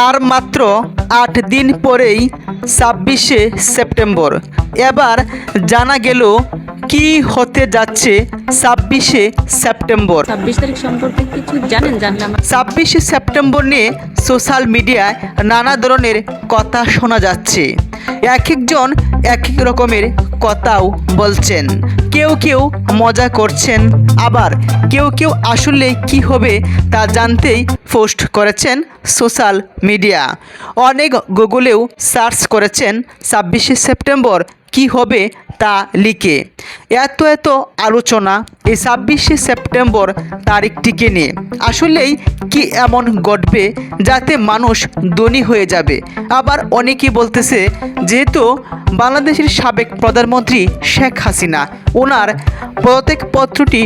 আর মাত্র আট দিন পরেই ছাব্বিশে সেপ্টেম্বর। এবার জানা গেল কি হতে যাচ্ছে ছাব্বিশে সেপ্টেম্বর। ছাব্বিশ তারিখ সম্পর্কে কিছু জানেন জানলে ছাব্বিশে সেপ্টেম্বর নিয়ে সোশ্যাল মিডিয়ায় নানা ধরনের কথা শোনা যাচ্ছে। এক একজন এক এক রকমের কথাও বলছেন। কেউ কেউ মজা করছেন, আবার কেউ কেউ আসলে কি হবে তা জানতেই পোস্ট করেছেন সোশ্যাল মিডিয়া। অনেক গুগলেও সার্চ করেছেন ছাব্বিশে সেপ্টেম্বর কি হবে তা লিখে। এত এত আলোচনা এই ছাব্বিশে সেপ্টেম্বর তারিখটিকে নিয়ে। আসলেই কি এমন ঘটবে যাতে মানুষ ধনী হয়ে যাবে? আবার অনেকেই বলতেছে, যেহেতু বাংলাদেশের সাবেক প্রধানমন্ত্রী শেখ হাসিনা, ওনার প্রত্যেক পত্রটি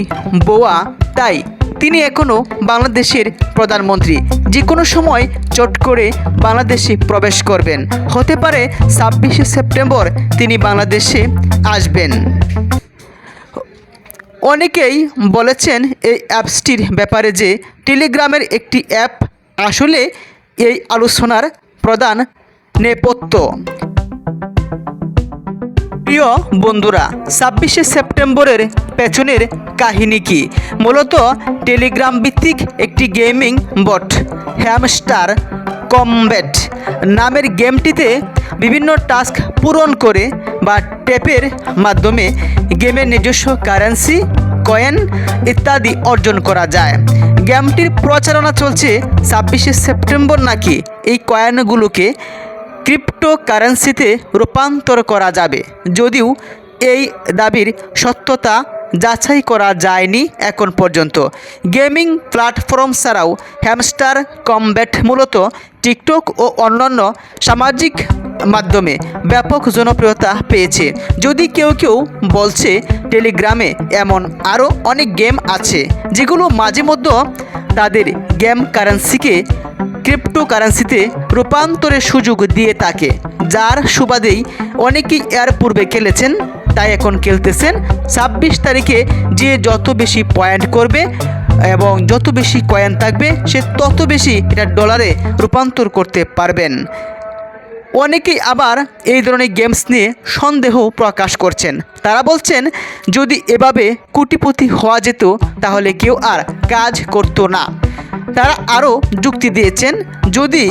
বোয়া, তাই তিনি এখনও বাংলাদেশের প্রধানমন্ত্রী। যে কোনো সময় চট করে বাংলাদেশে প্রবেশ করবেন। হতে পারে ছাব্বিশে সেপ্টেম্বর তিনি বাংলাদেশে আসবেন। অনেকেই বলেছেন এই অ্যাপসটির ব্যাপারে যে টেলিগ্রামের একটি অ্যাপ আসলে এই আলোচনার প্রধান নেপথ্য। প্রিয় বন্ধুরা, ছাব্বিশে সেপ্টেম্বরের পেছনের কাহিনী কি? মূলত টেলিগ্রাম ভিত্তিক একটি গেমিং বট, হ্যামস্টার কমব্যাট নামের গেমটিতে বিভিন্ন টাস্ক পূরণ করে বা ট্যাপের মাধ্যমে গেমের নিজস্ব কারেন্সি, কয়েন ইত্যাদি অর্জন করা যায়। গেমটির প্রচারণা চলছে ছাব্বিশে সেপ্টেম্বর নাকি? এই কয়েনগুলোকে ক্রিপ্টোকারেন্সিতে রূপান্তর করা যাবে, যদিও এই দাবির সত্যতা যাচাই করা যায়নি এখন পর্যন্ত। গেমিং প্ল্যাটফর্ম ছাড়াও হ্যামস্টার কমব্যাট মূলত টিকটক ও অন্যান্য সামাজিক মাধ্যমে ব্যাপক জনপ্রিয়তা পেয়েছে। যদি কেউ কেউ বলছে, টেলিগ্রামে এমন আরও অনেক গেম আছে, যেগুলো মাঝে মধ্যে তাদের গেম কারেন্সিকে ক্রিপ্টোকারেন্সিতে রূপান্তরের সুযোগ দিয়ে থাকে যার সুবাদেই অনেকেই এর পূর্বে খেলেছেন, তাই এখন খেলতেছেন। ছাব্বিশ তারিখে যে যত বেশি পয়েন্ট করবে এবং যত বেশি কয়েন থাকবে, সে তত বেশি এটা ডলারে রূপান্তর করতে পারবেন। অনেকেই আবার এই ধরনের গেমস নিয়ে সন্দেহ প্রকাশ করছেন। তারা বলছেন, যদি এভাবে কোটিপতি হওয়া যেত, তাহলে কেউ আর কাজ করতো না। তারা আরও যুক্তি দিয়েছেন, যদি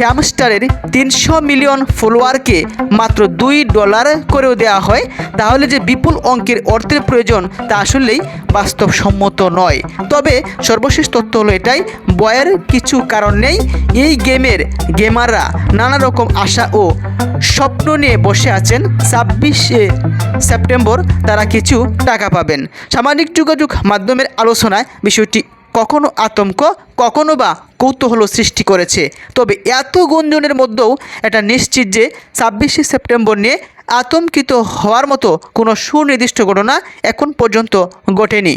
হ্যামস্টারের তিনশো মিলিয়ন ফলোয়ারকে মাত্র দুই ডলার করেও দেওয়া হয়, তাহলে যে বিপুল অঙ্কের অর্থের প্রয়োজন তা আসলেই বাস্তবসম্মত নয়। তবে সর্বশেষ তথ্য হলো এটাই, বয়ের কিছু কারণ নেই, এই গেমের গেমাররা নানা রকম আশা ও স্বপ্ন নিয়ে বসে আছেন, ছাব্বিশে সেপ্টেম্বর তারা কিছু টাকা পাবেন। সামাজিক যোগাযোগ মাধ্যমের আলোচনায় বিষয়টি কখনো আতঙ্ক, কখনো বা কৌতূহল সৃষ্টি করেছে। তবে এত গুঞ্জনের মধ্যেও এটা নিশ্চিত যে ছাব্বিশে সেপ্টেম্বর নিয়ে আতঙ্কিত হওয়ার মতো কোনো সুনির্দিষ্ট ঘটনা এখন পর্যন্ত ঘটেনি।